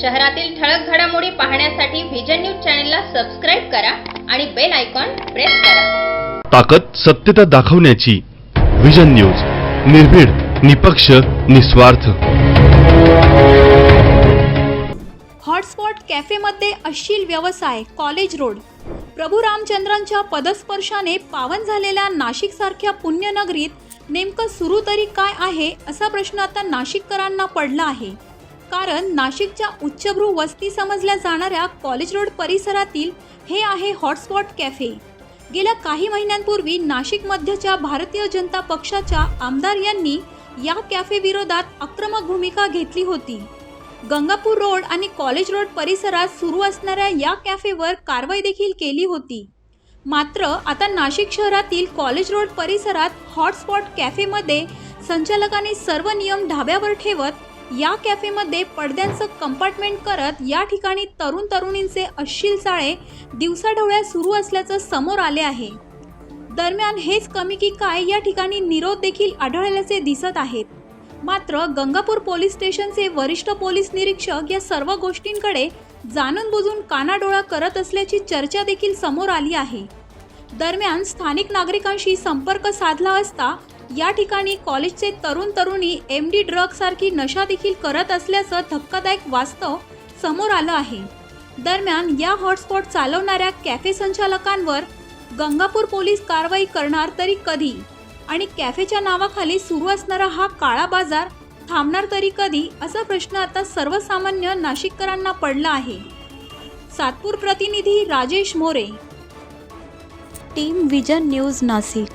शहरातील ठळक घडामोडी पाहण्यासाठी व्हिजन न्यूज चॅनलला सबस्क्राईब करा आणि बेल आयकॉन प्रेस करा. ताकद सत्यता दाखवण्याची विजन न्यूज निर्भीड निपक्ष निस्वार्थ. हॉटस्पॉट कॅफेमध्ये अश्लील व्यवसाय कॉलेज रोड. प्रभू रामचंद्रांच्या पदस्पर्शाने पावन झालेल्या नाशिकसारख्या पुण्यनगरीत नेमकं सुरू तरी काय आहे असा प्रश्न आता नाशिककरांना पडला आहे. कारण नाशिकच्या उच्चभ्रू वस्ती समजल्या जाणाऱ्या कॉलेज रोड परिसरातील हे आहे हॉटस्पॉट कॅफे. गेल्या काही महिन्यांपूर्वी नाशिक मध्यच्या भारतीय जनता पक्षाच्या आमदार यांनी या कॅफे विरोधात आक्रमक भूमिका घेतली होती. गंगापूर रोड आणि कॉलेज रोड परिसरात सुरू असणाऱ्या या कॅफेवर कारवाई देखील केली होती. मात्र आता नाशिक शहरातील कॉलेज रोड परिसरात हॉटस्पॉट कॅफेमध्ये संचालकांनी सर्व नियम ढाब्यावर ठेवत या कॅफेमध्ये पडद्यांचं कंपार्टमेंट करत या ठिकाणी तरुण तरुणींचे अश्लील चाळे दिवसाढवळ्या सुरू असल्याचं समोर आले आहे. दरम्यान हेच कमी की काय या ठिकाणी निरोध देखील आढळल्याचे दिसत आहेत. मात्र गंगापूर पोलीस स्टेशनचे वरिष्ठ पोलीस निरीक्षक या सर्व गोष्टींकडे जाणून बुजून कानाडोळा करत असल्याची चर्चा देखील समोर आली आहे. दरम्यान स्थानिक नागरिकांशी संपर्क साधला असता या ठिकाणी कॉलेजचे तरुण तरुणी एम डी ड्रग सारखी नशा देखील करत असल्याचं धक्कादायक वास्तव समोर आलं आहे. दरम्यान या हॉटस्पॉट चालवणाऱ्या कॅफे संचालकांवर गंगापूर पोलीस कारवाई करणार तरी कधी आणि कॅफेच्या नावाखाली सुरू असणारा हा काळा बाजार थांबणार तरी कधी असा प्रश्न आता सर्वसामान्य नाशिककरांना पडला आहे. सातपूर प्रतिनिधी Rajesh More. Team Vision News Nashik.